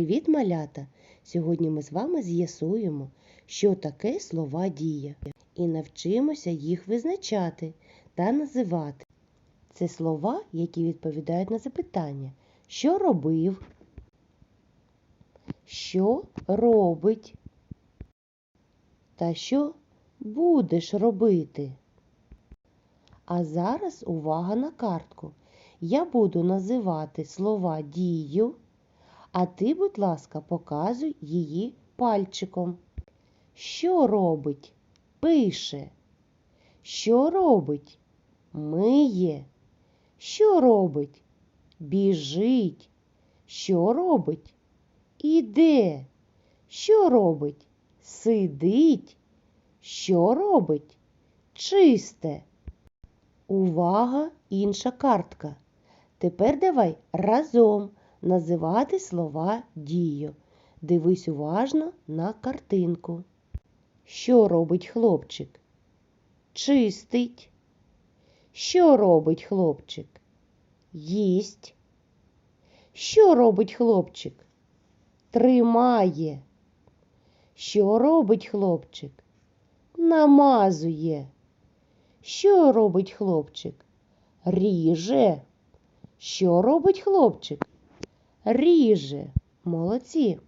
Привіт, малята! Сьогодні ми з вами з'ясуємо, що таке слова дія, і навчимося їх визначати та називати. Це слова, які відповідають на запитання, що робив, що робить та що будеш робити. А зараз увага на картку. Я буду називати слова дію, а ти, будь ласка, показуй її пальчиком. Що робить? Пише. Що робить? Миє. Що робить? Біжить. Що робить? Іде. Що робить? Сидить. Що робить? Чисте. Увага, інша картка. Тепер давай разом називати слова дію. Дивись уважно на картинку. Що робить хлопчик? Чистить. Що робить хлопчик? Їсть. Що робить хлопчик? Тримає. Що робить хлопчик? Намазує. Що робить хлопчик? Ріже. Що робить хлопчик? Ріже. Молодці.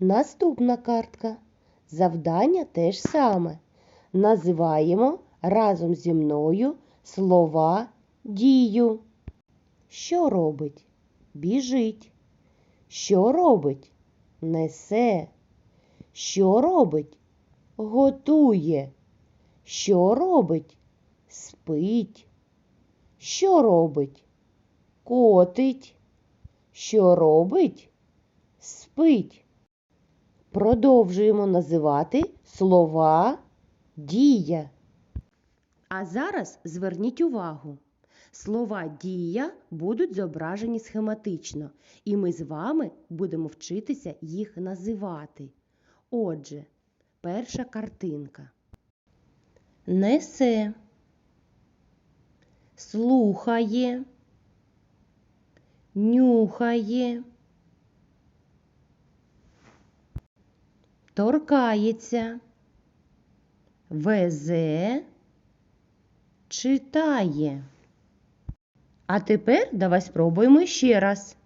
Наступна картка. Завдання те ж саме. Називаємо разом зі мною слова дію. Що робить? Біжить. Що робить? Несе. Що робить? Готує. Що робить? Спить. Що робить? Котить. Що робить? Спить. Продовжуємо називати слова дія. А зараз зверніть увагу. Слова дія будуть зображені схематично, і ми з вами будемо вчитися їх називати. Отже, перша картинка. Несе, слухає, нюхає, торкається, везе, читає. А тепер давай спробуємо ще раз.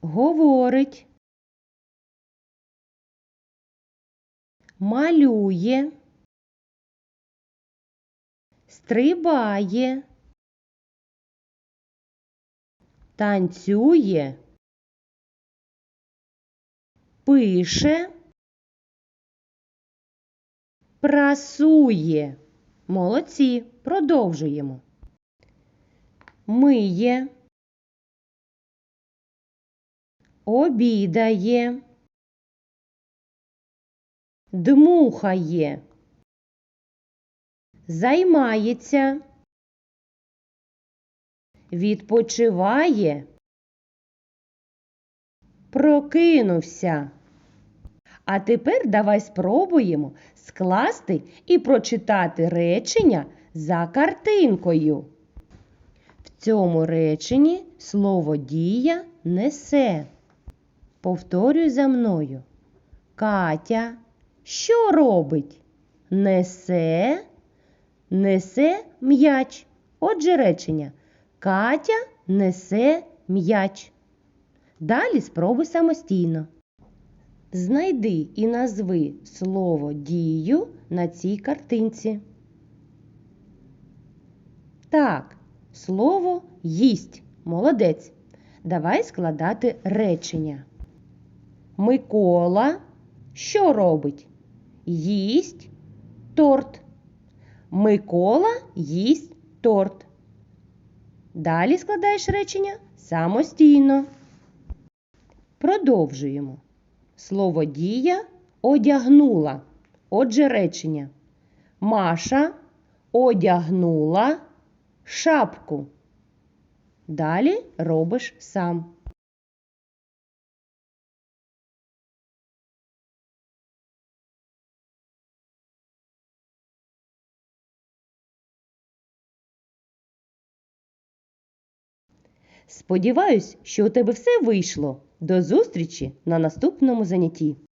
Говорить, малює, стрибає, танцює, пише, прасує. Молодці, продовжуємо. Миє, обідає, дмухає, займається, відпочиває, прокинувся. А тепер давай спробуємо скласти і прочитати речення за картинкою. В цьому реченні слово дія несе. Повторюй за мною. Катя що робить? Несе, несе м'яч. Отже речення. Катя несе м'яч. Далі спробуй самостійно. Знайди і назви слово дію на цій картинці. Так, слово їсть. Молодець. Давай складати речення. Микола що робить? Їсть торт. Микола їсть торт. Далі складаєш речення самостійно. Продовжуємо. Слово дія одягнула. Отже речення. Маша одягнула шапку. Далі робиш сам. Сподіваюсь, що у тебе все вийшло. До зустрічі на наступному занятті.